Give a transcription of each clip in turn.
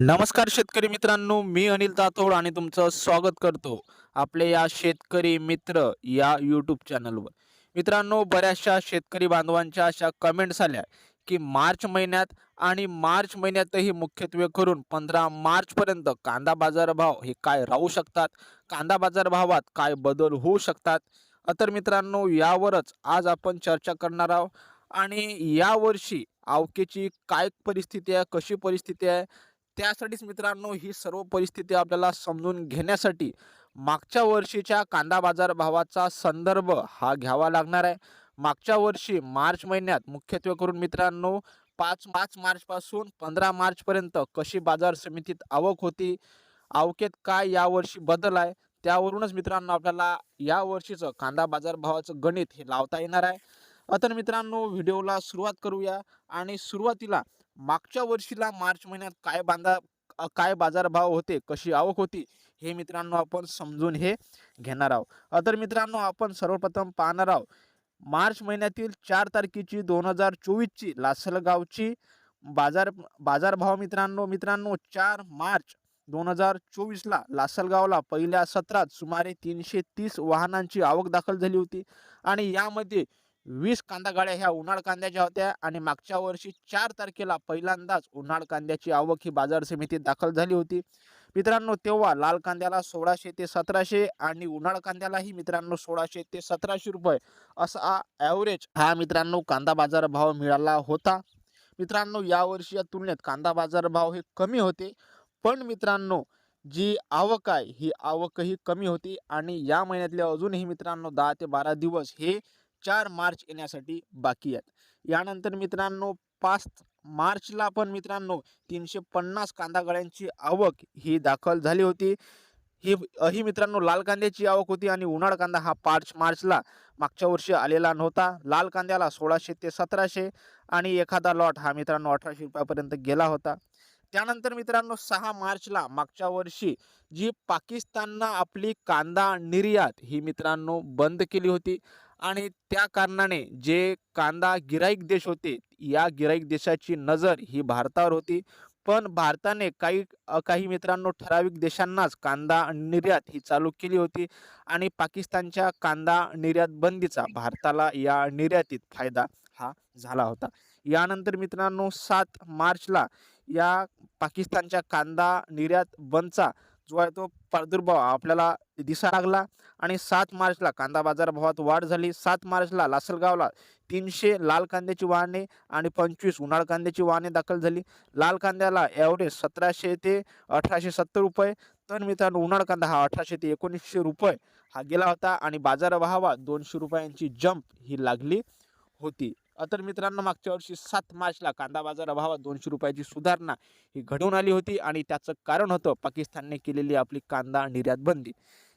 नमस्कार शेतकरी मित्रांनो मी अनिल तातोड आणि तुमचं स्वागत करतो आपले या शेतकरी मित्र या यूट्यूब चॅनलवर मित्रांनो बऱ्याचशा शेतकरी बांधवांच्या अशा कमेंट्स आल्या की मार्च महिन्यात आणि मार्च महिन्यातही मुख्यत्वे करून पंधरा मार्चपर्यंत कांदा बाजारभाव हे काय राहू शकतात? कांदा बाजारभावात काय बदल होऊ शकतात? तर मित्रांनो यावरच आज आपण चर्चा करणार आहोत. आणि यावर्षी आवकेची काय परिस्थिती आहे? कशी परिस्थिती आहे? त्यासाठीच मित्रांनो ही सर्व परिस्थिती आपल्याला समजून घेण्यासाठी मागच्या वर्षीच्या कांदा बाजार भावाचा संदर्भ हा घ्यावा लागणार आहे. मागच्या वर्षी मार्च महिन्यात मुख्यत्वे करून मित्रांनो पाच पाच मार्चपासून पंधरा मार्चपर्यंत कशी बाजार समितीत आवक होती आवकेत काय यावर्षी बदल आहे त्यावरूनच मित्रांनो आपल्याला या वर्षीचं कांदा बाजार भावाचं गणित हे लावता येणार आहे. आता तर मित्रांनो व्हिडिओला सुरुवात करूया आणि सुरुवातीला मागच्या वर्षीला मार्च महिन्यात काय बांधा काय बाजारभाव होते कशी आवक होती हे मित्रांनो आपण समजून हे घेणार आहोत. तर मित्रांनो आपण सर्वप्रथम पाहणार आहोत मार्च महिन्यातील चार तारखेची दोन हजार चोवीसची लासलगावची बाजार बाजारभाव मित्रांनो मित्रांनो चार मार्च दोन हजार चोवीसला लासलगावला पहिल्या सत्रात सुमारे तीनशे तीस वाहनांची आवक दाखल झाली होती. आणि यामध्ये वीस कांदा गाड्या ह्या उन्हाळ कांद्याच्या होत्या आणि मागच्या वर्षी चार तारखेला पहिल्यांदाच उन्हाळ कांद्याची आवक ही बाजार समितीत दाखल झाली होती. मित्रांनो तेव्हा लाल कांद्याला सोळाशे ते सतराशे आणि उन्हाळ कांद्यालाही मित्रांनो सोळाशे ते सतराशे रुपये असा ॲव्हरेज हा मित्रांनो कांदा बाजार भाव मिळाला होता. मित्रांनो यावर्षी या तुलनेत कांदा बाजार भाव हे कमी होते. पण मित्रांनो जी आवक आहे ही आवकही कमी होती आणि या महिन्यातले अजूनही मित्रांनो दहा ते बारा दिवस हे चार मार्च येण्यासाठी बाकी आहेत. यानंतर मित्रांनो पाच मार्चला पण मित्रांनो तीनशे पन्नास कांदा गळ्यांची आवक ही दाखल झाली होती. ही ही मित्रांनो लाल कांद्याची आवक होती आणि उन्हाळ कांदा हा पाच मार्चला मागच्या वर्षी आलेला नव्हता. लाल कांद्याला सोळाशे ते सतराशे आणि एखादा लॉट हा मित्रांनो अठराशे रुपयापर्यंत गेला होता. त्यानंतर मित्रांनो सहा मार्चला मागच्या वर्षी जी पाकिस्ताननं आपली कांदा निर्यात ही मित्रांनो बंद केली होती. आणि त्या कारणाने जे कांदा गिराईक देश होते या गिराईक देशाची नजर ही भारतावर होती. पण भारताने काही काही मित्रांनो ठराविक देशांनाच कांदा निर्यात ही चालू केली होती आणि पाकिस्तानच्या कांदा निर्यात बंदीचा भारताला या निर्यातीत फायदा हा झाला होता. यानंतर मित्रांनो सात मार्चला या पाकिस्तानच्या कांदा निर्यात बंदचा जो आहे तो प्रादुर्भाव आपल्याला दिसा लागला आणि सात मार्चला कांदा बाजार भावात वाढ झाली. सात मार्चला लासलगावला तीनशे लाल कांद्याची वाहने आणि पंचवीस उन्हाळ कांद्याची वाहने दाखल झाली. लाल कांद्याला एवढे सतराशे ते अठराशे सत्तर रुपये. तर मित्रांनो उन्हाळ कांदा हा अठराशे ते एकोणीसशे रुपये हा गेला होता आणि बाजार भावात दोनशे रुपयांची जंप ही लागली होती. तर मित्रांनो मागच्या वर्षी सात मार्चला कांदा बाजार अभावात दोनशे रुपयाची सुधारणा ही घडून आली होती आणि त्याचं कारण होतं पाकिस्तानने केलेली आपली कांदा निर्यात बंदी.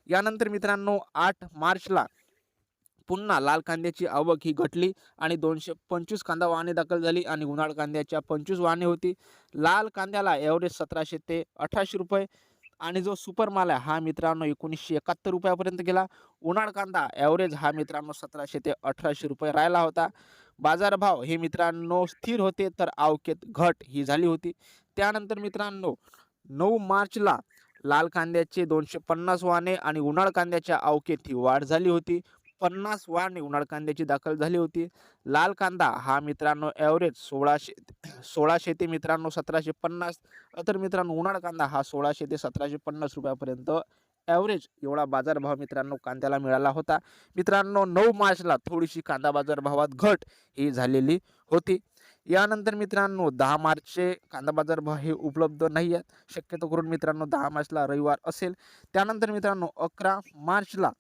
यानंतर मित्रांनो आठ मार्चला पुन्हा लाल कांद्याची आवक ही घटली आणि दोनशे पंचवीस कांदा वाहने दाखल झाली आणि उन्हाळ कांद्याच्या पंचवीस वाहने होती. लाल कांद्याला ॲव्हरेज सतराशे ते अठराशे रुपये आणि जो सुपर माल आहे हा मित्रांनो एकोणीसशे एकाहत्तर रुपयापर्यंत गेला. उन्हाळ कांदा ॲव्हरेज हा मित्रांनो सतराशे ते अठराशे रुपये राहिला होता. बाजारभाव हे मित्रांनो स्थिर होते तर आवकेत घट ही झाली होती. त्यानंतर मित्रांनो नऊ मार्चला लाल कांद्याचे दोनशे पन्नास वाहने आणि उन्हाळ कांद्याच्या आवकेत ही वाढ झाली होती. पन्नास वाहने उन्हाळ कांद्याची दाखल झाली होती. लाल कांदा हा मित्रांनो ॲव्हरेज सोळाशे सोळाशे ते मित्रांनो सतराशे पन्नास तर मित्रांनो उन्हाळ कांदा हा सोळाशे ते सतराशे पन्नास रुपयापर्यंत ॲव्हरेज एवढा बाजारभाव मित्रांनो कांद्याला मिळाला होता. मित्रांनो नऊ मार्चला थोडीशी कांदा बाजारभावात घट ही झालेली होती. यानंतर मित्रांनो दहा मार्चचे कांदा बाजारभाव हे उपलब्ध नाही आहेत शक्यतो करून मित्रांनो दहा मार्चला रविवार असेल. त्यानंतर मित्रांनो अकरा मार्चला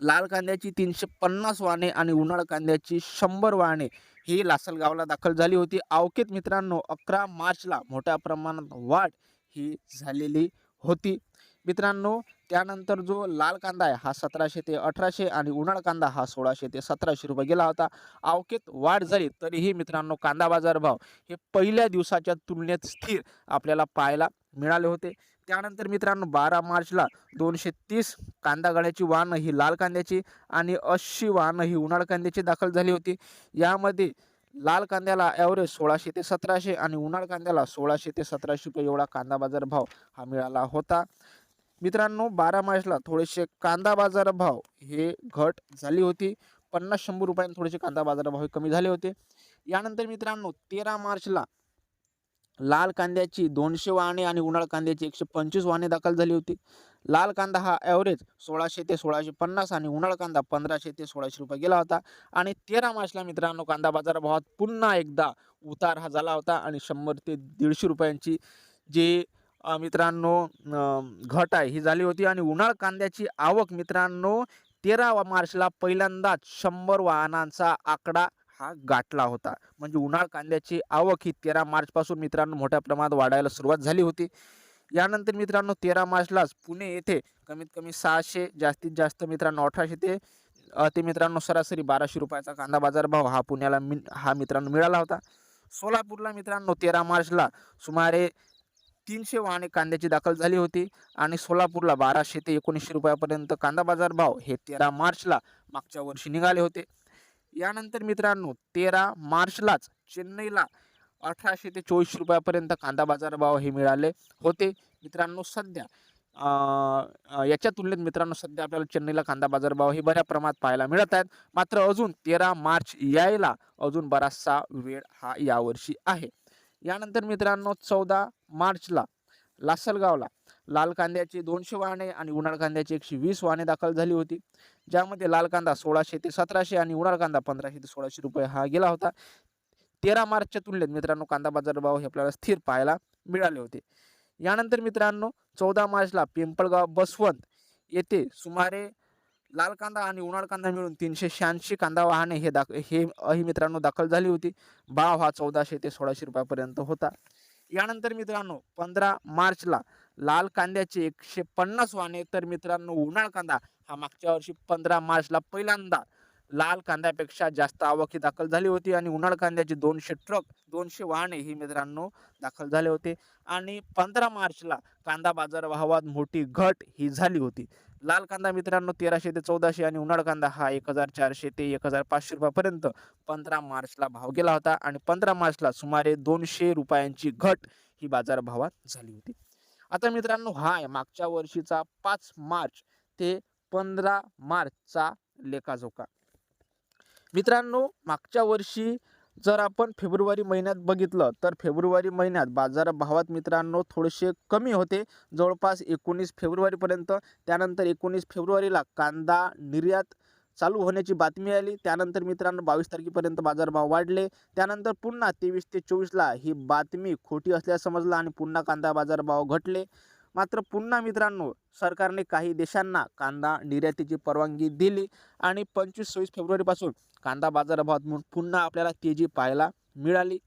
लाल कांद्याची तीनशे पन्नास वाहने आणि उन्हाळ कांद्याची शंभर वाहने ही लासलगावला दाखल झाली होती. आवकेत मित्रांनो अकरा मार्चला मोठ्या प्रमाणात वाढ ही झालेली होती. मित्रांनो त्यानंतर जो लाल कांदा आहे हा सतराशे ते अठराशे आणि उन्हाळ कांदा हा सोळाशे ते सतराशे रुपये गेला होता. आवकेत वाढ झाली तरीही मित्रांनो कांदा बाजार भाव हे पहिल्या दिवसाच्या तुलनेत स्थिर आपल्याला पाहायला मिळाले होते. त्यानंतर मित्रांनो बारा मार्चला दोनशे तीस कांदा गाड्याची वाहनं ही लाल कांद्याची आणि अशी वाहनं ही उन्हाळ कांद्याची दाखल झाली होती. यामध्ये लाल कांद्याला ॲव्हरेज सोळाशे ते सतराशे आणि उन्हाळ कांद्याला सोळाशे ते सतराशे रुपये एवढा कांदा बाजार भाव हा मिळाला होता. मित्रांनो बारा मार्चला थोडेसे कांदा बाजार भाव हे घट झाली होती. पन्नास शंभर रुपयांनी थोडेसे कांदा बाजार भाव हे कमी झाले होते. यानंतर मित्रांनो तेरा मार्चला लाल कांद्याची दोनशे वाहने आणि उन्हाळ कांद्याची एकशे पंचवीस वाहने दाखल झाली होती. लाल कांदा हा ॲव्हरेज सोळाशे ते सोळाशे पन्नास आणि उन्हाळ कांदा पंधराशे ते सोळाशे रुपये गेला होता. आणि तेरा मार्चला मित्रांनो कांदा बाजारभावात पुन्हा एकदा उतार हा झाला होता आणि शंभर ते दीडशे रुपयांची जे मित्रांनो घट आहे. ही झाली होती आणि उन्हाळ कांद्याची आवक मित्रांनो तेरा मार्चला पहिल्यांदाच शंभर वाहनांचा आकडा हा गाठला होता. म्हणजे उन्हाळ कांद्याची आवक ही तेरा मार्चपासून मित्रांनो मोठ्या प्रमाणात वाढायला सुरुवात झाली होती. यानंतर मित्रांनो तेरा मार्चलाच पुणे येथे कमीत कमी सहाशे जास्तीत जास्त मित्रांनो अठराशे ते ते मित्रांनो सरासरी बाराशे रुपयाचा कांदा बाजार भाव हा पुण्याला मि हा मित्रांनो मिळाला होता. सोलापूरला मित्रांनो तेरा मार्चला सुमारे तीनशे वाहने कांद्याची दाखल झाली होती आणि सोलापूरला बाराशे ते एकोणीसशे रुपयापर्यंत कांदा बाजार भाव हे तेरा मार्चला मागच्या वर्षी निघाले होते. यानंतर मित्रांनो तेरा मार्चलाच चेन्नईला अठराशे ते चोवीसशे रुपयापर्यंत कांदा बाजार भाव हे मिळाले होते. मित्रांनो सध्या याच्या तुलनेत मित्रांनो सध्या आपल्याला चेन्नईला कांदा बाजार भाव हे बऱ्या प्रमाणात पाहायला मिळत आहेत. मात्र अजून तेरा मार्च यायला अजून बराचसा वेळ हा यावर्षी आहे. यानंतर मित्रांनो चौदा मार्चला लासलगावला लाल कांद्याची दोनशे वाहने आणि उन्हाळ कांद्याची एकशे वीस वाहने दाखल झाली होती. ज्यामध्ये लाल कांदा सोळाशे ते सतराशे आणि उन्हाळ कांदा पंधराशे ते सोळाशे रुपये हा गेला होता. तेरा मार्चच्या तुलनेत मित्रांनो कांदा बाजारभाव हे आपल्याला स्थिर पाहायला मिळाले होते. यानंतर मित्रांनो चौदा मार्चला पिंपळगाव बसवंत येथे सुमारे लाल कांदा आणि उन्हाळ कांदा मिळून तीनशे शहाऐंशी कांदा वाहने हे दाख हे ही मित्रांनो दाखल झाली होती. भाव हा चौदाशे ते सोळाशे रुपयापर्यंत होता. यानंतर मित्रांनो पंधरा मार्चला लाल कांद्याचे एकशे पन्नास वाहने तर मित्रांनो उन्हाळ कांदा हा मागच्या वर्षी पंधरा मार्चला पहिल्यांदा लाल कांद्यापेक्षा जास्त आवक ही दाखल झाली होती आणि उन्हाळ कांद्याचे दोनशे ट्रक दोनशे वाहने ही मित्रांनो दाखल झाले होते. आणि पंधरा मार्चला कांदा बाजार भावात मोठी घट ही झाली होती. लाल कांदा मित्रांनो तेराशे ते चौदाशे आणि उन्हाळ कांदा हा एक हजार चारशे ते एक हजार पाचशे रुपयापर्यंत. पंधरा मार्चला भाव गेला होता आणि पंधरा मार्चला सुमारे दोनशे रुपयांची घट ही बाजारभावात झाली होती. आता मित्रांनो हा आहे मागच्या वर्षीचा पाच मार्च ते पंधरा मार्चचा लेखाजोखा. मित्रांनो मागच्या वर्षी जर आपण फेब्रुवारी महिन्यात बघितलं तर फेब्रुवारी महिन्यात बाजारभावात मित्रांनो थोडेसे कमी होते. जवळपास एकोणीस फेब्रुवारीपर्यंत त्यानंतर एकोणीस फेब्रुवारीला कांदा निर्यात चालू होण्याची बातमी आली. त्यानंतर मित्रांनो बावीस तारखेपर्यंत बाजारभाव वाढले. त्यानंतर पुन्हा तेवीस ते चोवीसला ही बातमी खोटी असल्यास समजला आणि पुन्हा कांदा बाजारभाव घटले. मात्र पुन्हा मित्रांनो सरकारने काही देशांना कांदा निर्यातीची परवानगी दिली आणि पंचवीस सव्वीस फेब्रुवारीपासून कांदा बाजारभावात म्हणून पुन्हा आपल्याला तेजी पाहायला मिळाली.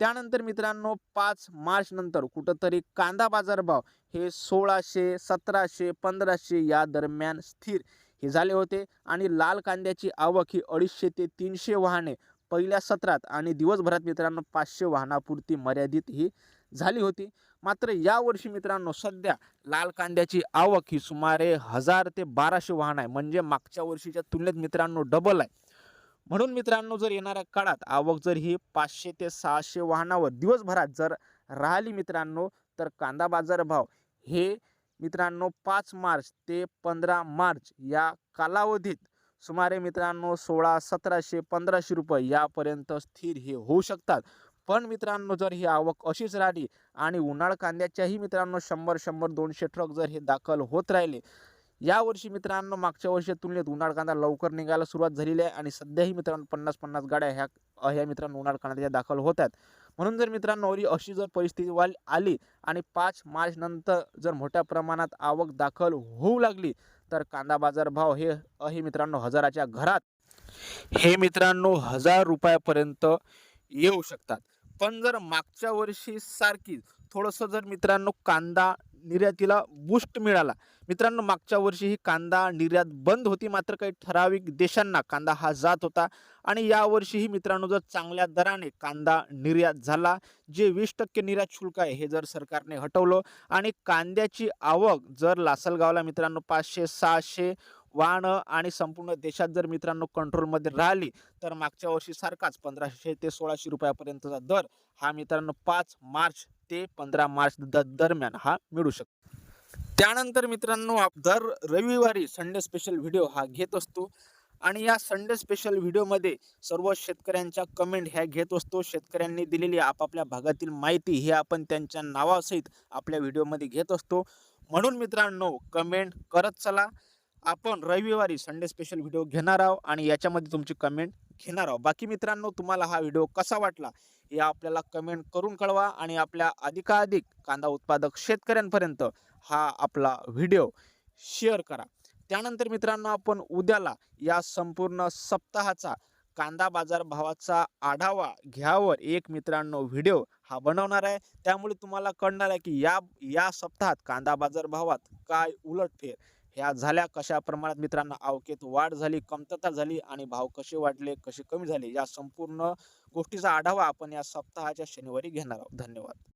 त्यानंतर मित्रांनो पाच मार्च नंतर कुठंतरी कांदा बाजारभाव हे सोळाशे सतराशे पंधराशे या दरम्यान स्थिर हे झाले होते आणि लाल कांद्याची आवक ही अडीचशे ते तीनशे वाहने पहिल्या सत्रात आणि दिवसभरात मित्रांनो पाचशे वाहनापुरती मर्यादित ही झाली होती. मात्र यावर्षी मित्रांनो सध्या लाल कांद्याची आवक ही सुमारे हजार ते बाराशे वाहन आहे. म्हणजे मागच्या वर्षीच्या तुलनेत मित्रांनो डबल आहे. म्हणून मित्रांनो जर येणाऱ्या काळात आवक जर ही पाचशे ते सहाशे वाहनावर दिवसभरात जर राहिली मित्रांनो तर कांदा बाजार भाव हे मित्रांनो पाच मार्च ते पंधरा मार्च या कालावधीत सुमारे मित्रांनो सोळा सतराशे पंधराशे रुपये यापर्यंत स्थिर हे होऊ शकतात. पण मित्रांनो जर ही आवक अशीच राहिली आणि उन्हाळ कांद्याच्याही मित्रांनो शंभर शंभर दोनशे ट्रक जर हे दाखल होत राहिले यावर्षी मित्रांनो मागच्या वर्षी तुलनेत उन्हाळ कांदा लवकर निघायला सुरुवात झालेली आहे आणि सध्याही मित्रांनो पन्नास पन्नास गाड्या ह्या ह्या मित्रांनो उन्हाळ कांद्याच्या दाखल होत आहेत. म्हणून जर मित्रांनो अरी अशी जर परिस्थिती वाल आली आणि पाच मार्च नंतर जर मोठ्या प्रमाणात आवक दाखल होऊ लागली तर कांदा बाजार भाव हे अहे मित्रांनो हजाराच्या घरात हे मित्रांनो हजार रुपयापर्यंत येऊ शकतात. पण जर मागच्या वर्षी सारखी थोडंसं जर मित्रांनो कांदा निर्यातीला बूस्ट मिळाला. मित्रांनो मागच्या वर्षी ही कांदा निर्यात बंद होती मात्र काही ठराविक देशांना कांदा हा जात होता. आणि यावर्षीही मित्रांनो जर चांगल्या दराने कांदा निर्यात झाला जे वीस टक्के निर्यात शुल्क आहे हे जर सरकारने हटवलं आणि कांद्याची आवक जर लासलगावला मित्रांनो पाचशे सहाशे वाहनं आणि संपूर्ण देशात जर मित्रांनो कंट्रोलमध्ये राहिली तर मागच्या वर्षी सारखाच पंधराशे ते सोळाशे रुपयापर्यंतचा दर हा मित्रांनो पाच मार्च ते पंधरा मार्च दरम्यान हा मिळू शकतो. त्यानंतर मित्रांनो आप दर रविवारी संडे स्पेशल व्हिडिओ हा घेत असतो. आणि या संडे स्पेशल व्हिडिओमध्ये सर्व शेतकऱ्यांच्या कमेंट ह्या घेत असतो. शेतकऱ्यांनी दिलेली आपापल्या भागातील माहिती ही आपण त्यांच्या नावासहित आपल्या व्हिडिओमध्ये घेत असतो. म्हणून मित्रांनो कमेंट करत चला. आपण रविवारी संडे स्पेशल व्हिडिओ घेणार आहोत आणि याच्यामध्ये तुमची कमेंट घेणार आहोत. बाकी मित्रांनो तुम्हाला हा व्हिडिओ कसा वाटला हे आपल्याला कमेंट करून कळवा आणि आपल्या अधिकाधिक कांदा उत्पादक शेतकऱ्यांपर्यंत हा आपला व्हिडिओ शेअर करा. त्यानंतर मित्रांनो आपण उद्याला या संपूर्ण सप्ताहाचा कांदा बाजार भावाचा आढावा घ्यावर एक मित्रांनो व्हिडिओ हा बनवणार आहे. त्यामुळे तुम्हाला कळणार आहे की या या सप्ताहात कांदा बाजार भावात काय उलटफेर ह्या झाल्या कशा प्रमाणात मित्रांनो? आवकेत वाढ झाली कमतरता झाली आणि भाव कसे वाढले कसे कमी झाले? या संपूर्ण गोष्टीचा आढावा आपण या सप्ताहाच्या शनिवारी घेणार आहोत. धन्यवाद.